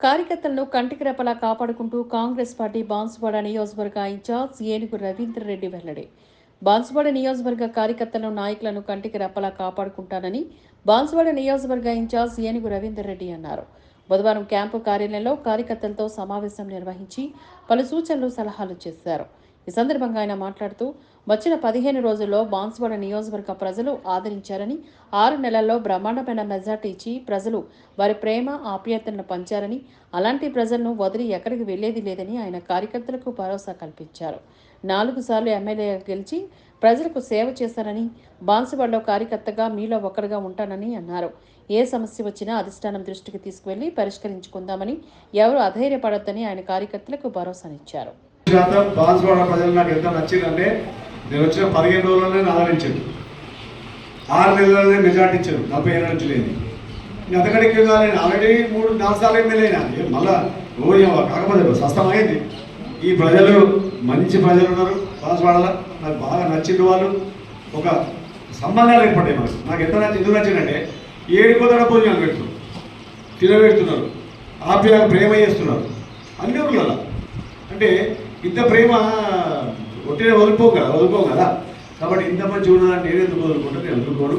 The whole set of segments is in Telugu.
కార్యకర్తలను కంటికి రెప్పలా కాపాడుకుంటూ కాంగ్రెస్ పార్టీ బాన్సువాడ నియోజకవర్గ ఇన్ఛార్జ్ ఏనుగు రవీంద్ర రెడ్డి వెల్లడి. బాన్సువాడ నియోజకవర్గ కార్యకర్తలను నాయకులను కంటికి రెప్పలా కాపాడుకుంటానని బాన్సువాడ నియోజకవర్గ ఇన్ఛార్జ్ ఏనుగు రవీందర్ రెడ్డి అన్నారు. బుధవారం క్యాంపు కార్యాలయంలో కార్యకర్తలతో సమావేశం నిర్వహించి పలు సూచనలు సలహాలు చేశారు. ఈ సందర్భంగా ఆయన మాట్లాడుతూ వచ్చిన పదిహేను రోజుల్లో బాన్స్వాడ నియోజకవర్గ ప్రజలు ఆదరించారని ఆరు నెలల్లో బ్రహ్మాండమైన మెజార్టీ ఇచ్చి ప్రజలు వారి ప్రేమ ఆప్యాయతలను పంచారని అలాంటి ప్రజలను వదిలి ఎక్కడికి వెళ్ళేది లేదని ఆయన కార్యకర్తలకు భరోసా కల్పించారు. నాలుగు సార్లు ఎమ్మెల్యే గెలిచి ప్రజలకు సేవ చేశారని బాన్సువాడలో కార్యకర్తగా మీలో ఒకరుగా ఉంటానని అన్నారు. ఏ సమస్య వచ్చినా అధిష్టానం దృష్టికి తీసుకువెళ్ళి పరిష్కరించుకుందామని ఎవరు అధైర్యపడొద్దని ఆయన కార్యకర్తలకు భరోసానిచ్చారు. శాతం బాన్స్వాడ ప్రజలు నాకు ఎంత నచ్చిందంటే నేను వచ్చిన పదిహేను రోజుల్లోనే ఆదరించాను ఆరు నెలలనే మెజార్టీ ఇచ్చారు. డెబ్బై ఏళ్ళ నుంచి లేదు నేను అంతకంటే కింద నేను ఆల్రెడీ మూడు నాలుగు సార్లు ఎమ్మెల్యే అయినా. మళ్ళా రోజు కాకపోతే స్వస్థమైంది ఈ ప్రజలు మంచి ప్రజలు ఉన్నారు. బాన్స్వాడలో నాకు బాగా నచ్చిన వాళ్ళు. ఒక సంబంధాలు ఏర్పడ్డాయి మనకు నాకు ఎంత నచ్చింది ఎందుకు నచ్చిందంటే ఏడు కొత్తడ భోజనాలు పెడుతున్నారు. తినబెడుతున్నారు. ఆప్యాయ ప్రేమ చేస్తున్నారు. అన్ని ఊళ్ళలో అంటే ఇంత ప్రేమ ఒట్టే వదులుకోం కదా వదులుకోం కదా. కాబట్టి ఇంత మంచి ఉన్నదంటే అంటే నేను ఎందుకు వదులుకుంటా? నేను వదులుకోను.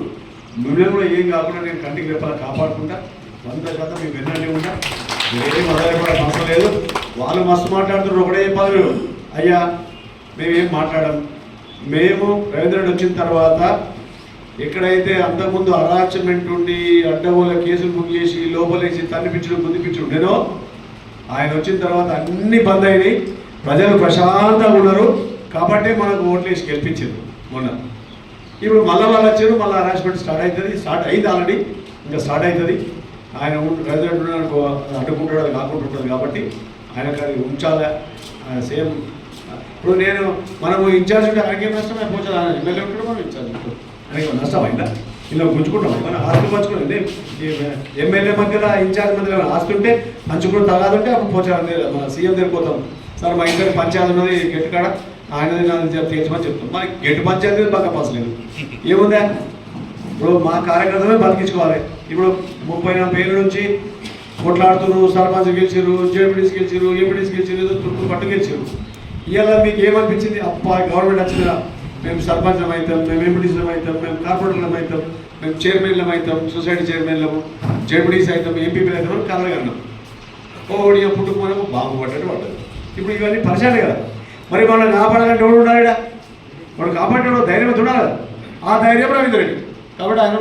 మిమ్మల్ని కూడా ఏం కాకుండా నేను కంటికి రేపాల కాపాడుకుంటా. వంద శాతం మీకు విన్నానే ఉంటా. మీరేం మొదలైపోవడం అవసరం లేదు. వాళ్ళు మస్తు మాట్లాడుతున్నారు ఒకటే చెప్పాలి అయ్యా మేమేం మాట్లాడం మేము రవీంద్రుడు వచ్చిన తర్వాత ఎక్కడైతే అంతకుముందు అరాచమెంట్ ఉండి అడ్డగోల కేసులు బుక్ చేసి లోపలేసి తన్నిపించడం గుందిపించడం ఉండేనో ఆయన వచ్చిన తర్వాత అన్ని బంద్ అయినాయి ప్రజలు ప్రశాంతంగా ఉన్నారు. కాబట్టి మనకు ఓట్లు వేసి గెలిపించారు మొన్న. ఇప్పుడు మళ్ళీ వాళ్ళు వచ్చారు మళ్ళీ హరాస్మెంట్ స్టార్ట్ అవుతుంది. స్టార్ట్ అయింది ఆల్రెడీ ఇంకా స్టార్ట్ అవుతుంది. ఆయన ప్రెసిడెంట్ అడ్డుకుంటాడు అది కాకుండా ఉంటుంది కాబట్టి ఆయన ఉంచాలి? ఉంచాలా సేమ్ ఇప్పుడు నేను మనము ఇన్ఛార్జ్ ఉంటే ఆయనకేం నష్టం? అయిపోతుంది ఆయన ఎమ్మెల్యే ఉంటాడు మనం ఇన్ఛార్జ్ ఉంటాడు ఆయనకి నష్టం అయిందా? ఇలా గుంజుకుంటాం. మన ఆస్తి పంచుకోండి ఎమ్మెల్యే మధ్యలో ఇన్ఛార్జ్ మధ్యలో ఆస్తి ఉంటే పంచుకుని తగాదుంటే అప్పుడు పోచారు మన సీఎం దగ్గర పోతాం. సార్ మా ఇంటర్ పంచాయతీ ఉన్నది గెట్టు కాడ. ఆయన తీర్చమని చెప్తాం. మనకి గెట్టు పంచాయతీ పక్క పసలేదు ఏముందా ఇప్పుడు మా కార్యకర్తలే బతికించుకోవాలి. ఇప్పుడు ముప్పై నలభై ఏళ్ళ నుంచి కొట్లాడుతున్నారు సర్పంచ్ గెలిచారు జేపీడీస్ గెలిచారు ఏపీడీస్ గెలిచారు ఏదో తుట్టు పట్టు గెలిచారు ఇవాళ మీకు ఏమనిపించింది? అప్ప గవర్నమెంట్ వచ్చిన మేము సర్పంచం అవుతాం మేము ఎంపీడీస్లం అవుతాం మేము కార్పొరేటర్లం అవుతాం మేము చైర్మన్లం అవుతాం సొసైటీ చైర్మన్లము జేపీడీస్ అవుతాం ఎంపీపీలు అవుతాం అని కలగన్నాం ఓడి పుట్టుకు మనము బాగుపడ్డట్టు పడ్డది ఇప్పుడు ఇవన్నీ పరిచయాలే కదా. మరి మనల్ని కాపాడాలంటే ఎవడు ఉండాలి వాడు కాపాడేవాడు ధైర్యం ఉండాలి ఆ ధైర్యం రవీంద్ర కాబట్టి ఆయన